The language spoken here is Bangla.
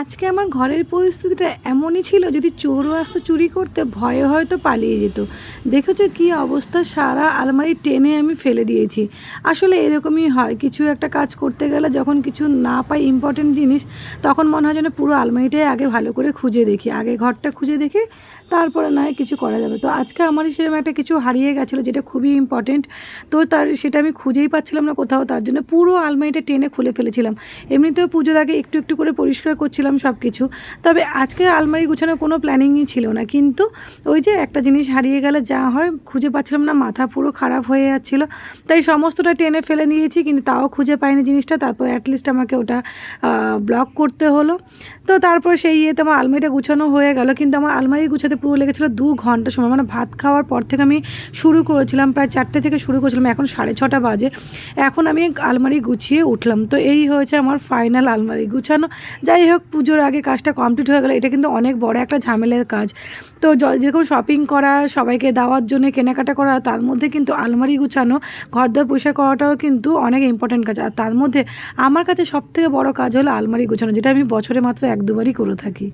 আজকে আমার ঘরের পরিস্থিতিটা এমনই ছিল, যদি চোরও আসতো চুরি করতে ভয়ে হয়তো পালিয়ে যেত। দেখেছ কি অবস্থা? সারা আলমারি টেনে আমি ফেলে দিয়েছি। আসলে এরকমই হয়, কিছু একটা কাজ করতে গেলে যখন কিছু না পাই ইম্পর্টেন্ট জিনিস, তখন মনে হয় যেন পুরো আলমারিটাই আগে ভালো করে খুঁজে দেখি। আগে ঘরটা খুঁজে দেখি, তারপরে নয় কিছু করা যাবে। তো আজকে আমারই সেরকম একটা কিছু হারিয়ে গেছিল যেটা খুবই ইম্পর্টেন্ট তো তার সেটা আমি খুঁজেই পাচ্ছিলাম না কোথাও, তার জন্য পুরো আলমারিটা টেনে খুলে ফেলেছিলাম। এমনিতেও পুজোর আগে একটু একটু করে পরিষ্কার করছিলাম। সব কিছু তবে আজকে আলমারি গুছানোর কোনো প্ল্যানিংই ছিল না। কিন্তু ওই যে একটা জিনিস হারিয়ে গেলে যা হয়, খুঁজে পাচ্ছিলাম না, মাথা পুরো খারাপ হয়ে যাচ্ছিল। তাই সমস্তটা টেনে ফেলে নিয়েছি, কিন্তু তাও খুঁজে পাইনি জিনিসটা। তারপর অ্যাটলিস্ট আমাকে ওটা ব্লক করতে হলো। তো তারপর সেই ইয়েতে আমার আলমারিটা গুছানো হয়ে গেল। কিন্তু আমার আলমারি গুছাতে পুরো লেগেছিলো দু ঘণ্টা সময়। মানে ভাত খাওয়ার পর থেকে আমি শুরু করেছিলাম, প্রায় চারটে থেকে শুরু করেছিলাম। এখন সাড়ে ছটা বাজে। এখন আমি আলমারি গুছিয়ে উঠলাম। তো এই হয়েছে আমার ফাইনাল আলমারি গুছানো। যাই হোক পুজোর আগে কাজটা কমপ্লিট হয়ে গেলো, এটা কিন্তু অনেক বড় একটা ঝামেলার কাজ। তো যেরকম শপিং করা, সবাইকে দেওয়ার জন্য, কেনাকাটা করা, তার মধ্যে কিন্তু আলমারি গুছানো ঘর দর পরিষ্কার করাটাও কিন্তু অনেক ইম্পর্টেন্ট কাজ। আর তার মধ্যে আমার কাছে সবথেকে বড় কাজ হলো আলমারি গুছানো, যেটা আমি বছরে মাত্র এক দুবারই করে থাকি।